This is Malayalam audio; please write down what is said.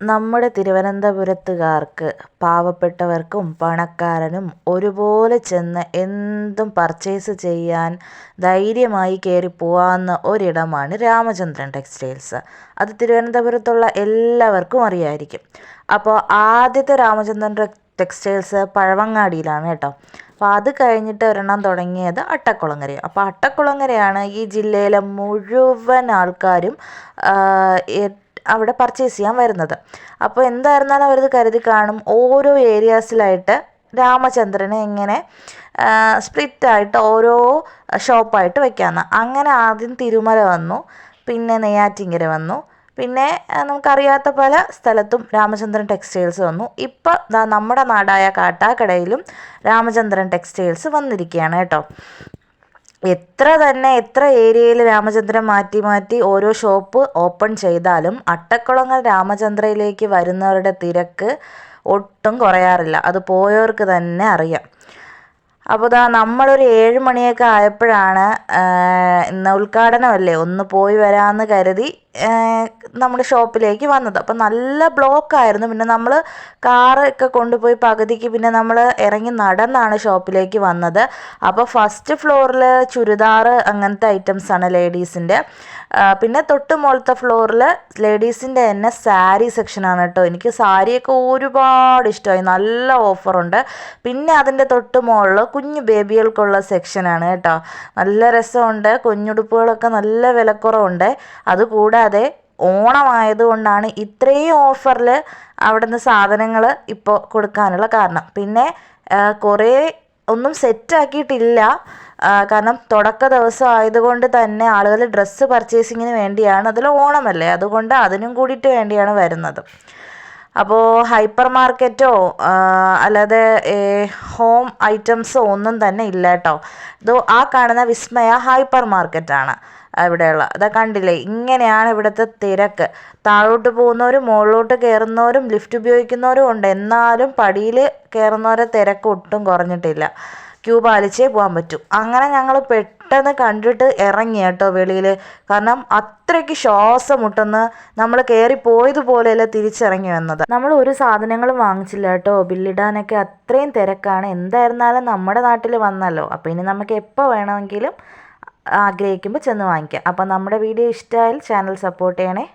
നമ്മുടെ തിരുവനന്തപുരത്തുകാർക്ക് പാവപ്പെട്ടവർക്കും പണക്കാരനും ഒരുപോലെ ചെന്ന് എന്തും പർച്ചേസ് ചെയ്യാൻ ധൈര്യമായി കയറി പോകാവുന്ന ഒരിടമാണ് രാമചന്ദ്രൻ ടെക്സ്റ്റൈൽസ് അത് തിരുവനന്തപുരത്തുള്ള എല്ലാവർക്കും അറിയായിരിക്കും. അപ്പോൾ ആദ്യത്തെ രാമചന്ദ്രൻ ടെക്സ്റ്റൈൽസ് പഴവങ്ങാടിയിലാണ് കേട്ടോ. അപ്പോൾ അത് കഴിഞ്ഞിട്ട് ഒരെണ്ണം തുടങ്ങിയത് അട്ടക്കുളങ്ങരയും. അപ്പോൾ അട്ടക്കുളങ്ങരയാണ് ഈ ജില്ലയിലെ മുഴുവൻ ആൾക്കാരും അവിടെ പർച്ചേസ് ചെയ്യാൻ വരുന്നത്. അപ്പോൾ എന്തായിരുന്നാലും അവരത് കരുതി കാണും. ഓരോ ഏരിയാസിലായിട്ട് രാമചന്ദ്രനെ ഇങ്ങനെ സ്പ്ലിറ്റായിട്ട് ഓരോ ഷോപ്പായിട്ട് വെക്കാമെന്ന് അങ്ങനെ ആദ്യം തിരുമല വന്നു പിന്നെ നെയ്യാറ്റിങ്കര വന്നു പിന്നെ നമുക്കറിയാത്ത പല സ്ഥലത്തും രാമചന്ദ്രൻ ടെക്സ്റ്റൈൽസ് വന്നു. ഇപ്പം നമ്മുടെ നാടായ കാട്ടാക്കടയിലും രാമചന്ദ്രൻ ടെക്സ്റ്റൈൽസ് വന്നിരിക്കുകയാണ് കേട്ടോ. എത്ര തന്നെ എത്ര ഏരിയയിൽ രാമചന്ദ്രൻ മാറ്റി മാറ്റി ഓരോ ഷോപ്പ് ഓപ്പൺ ചെയ്താലും അട്ടക്കുളങ്ങൽ രാമചന്ദ്രയിലേക്ക് വരുന്നവരുടെ തിരക്ക് ഒട്ടും കുറയാറില്ല. അത് പോയവർക്ക് തന്നെ അറിയാം. അപ്പോൾ ഇതാ നമ്മളൊരു ഏഴ് മണിയൊക്കെ ആയപ്പോഴാണ് ഇന്ന് ഉദ്ഘാടനമല്ലേ? ഒന്ന് പോയി വരാമെന്ന് കരുതി നമ്മുടെ ഷോപ്പിലേക്ക് വന്നത്. അപ്പം നല്ല ബ്ലോക്കായിരുന്നു പിന്നെ നമ്മൾ കാറൊക്കെ കൊണ്ടുപോയി പകുതിക്ക് പിന്നെ നമ്മൾ ഇറങ്ങി നടന്നാണ് ഷോപ്പിലേക്ക് വന്നത്. അപ്പോൾ ഫസ്റ്റ് ഫ്ലോറിൽ ചുരിദാർ അങ്ങനത്തെ ഐറ്റംസാണ് ലേഡീസിന്റെ പിന്നെ തൊട്ട് മുകളത്തെ ഫ്ലോറിൽ ലേഡീസിന്റെ തന്നെ സാരി സെക്ഷനാണ് കേട്ടോ. എനിക്ക് സാരിയൊക്കെ ഒരുപാട് ഇഷ്ടമായി. നല്ല ഓഫറുണ്ട് പിന്നെ അതിന്റെ തൊട്ട് മുകളിൽ കുഞ്ഞു ബേബികൾക്കുള്ള സെക്ഷനാണ് കേട്ടോ. നല്ല രസമുണ്ട്. കുഞ്ഞുടുപ്പുകളൊക്കെ നല്ല വിലക്കുറവുണ്ട്. അതുകൂടാതെ ഓണമായതുകൊണ്ടാണ് ഇത്രയും ഓഫറിൽ അവിടെ നിന്ന് സാധനങ്ങൾ ഇപ്പോൾ കൊടുക്കാനുള്ള കാരണം. പിന്നെ കുറേ ഒന്നും സെറ്റാക്കിയിട്ടില്ല. കാരണം തുടക്ക ദിവസം ആയതുകൊണ്ട് തന്നെ ആളുകൾ ഡ്രസ്സ് പർച്ചേസിങ്ങിന് വേണ്ടിയാണ് അതിൽ ഓണമല്ലേ? അതുകൊണ്ട് അതിനും കൂടിയിട്ട് വേണ്ടിയാണ് വരുന്നത്. അപ്പോൾ ഹൈപ്പർ മാർക്കറ്റോ അല്ലാതെ ഹോം ഐറ്റംസോ ഒന്നും തന്നെ ഇല്ല കേട്ടോ. ഇത് ആ കാണുന്ന വിസ്മയ ഹൈപ്പർ മാർക്കറ്റാണ്. ഇവിടെയുള്ള അതാ കണ്ടില്ലേ ഇങ്ങനെയാണ് ഇവിടുത്തെ തിരക്ക്. താഴോട്ട് പോകുന്നവരും മുകളിലോട്ട് കയറുന്നവരും ലിഫ്റ്റ് ഉപയോഗിക്കുന്നവരും ഉണ്ട്. എന്നാലും പടിയിൽ കയറുന്നവരെ തിരക്ക് ഒട്ടും കുറഞ്ഞിട്ടില്ല. ക്യൂ പാലിച്ചേ പോകാൻ പറ്റൂ. അങ്ങനെ ഞങ്ങൾ പെട്ടെന്ന് കണ്ടിട്ട് ഇറങ്ങി കേട്ടോ വെളിയിൽ കാരണം അത്രയ്ക്ക് ശ്വാസം മുട്ടുന്ന നമ്മൾ കയറി പോയതുപോലെയല്ല തിരിച്ചിറങ്ങി വന്നത്. നമ്മൾ ഒരു സാധനങ്ങളും വാങ്ങിച്ചില്ല കേട്ടോ. ബില്ലിടാനൊക്കെ അത്രയും തിരക്കാണ്. എന്തായിരുന്നാലും നമ്മുടെ നാട്ടിൽ വന്നല്ലോ. അപ്പോൾ ഇനി നമുക്ക് എപ്പോൾ വേണമെങ്കിലും ആഗ്രഹിക്കുമ്പോൾ ചെന്ന് വാങ്ങിക്കാം. അപ്പോൾ നമ്മുടെ വീഡിയോ ഇഷ്ടമായാൽ ചാനൽ സപ്പോർട്ട് ചെയ്യണേ.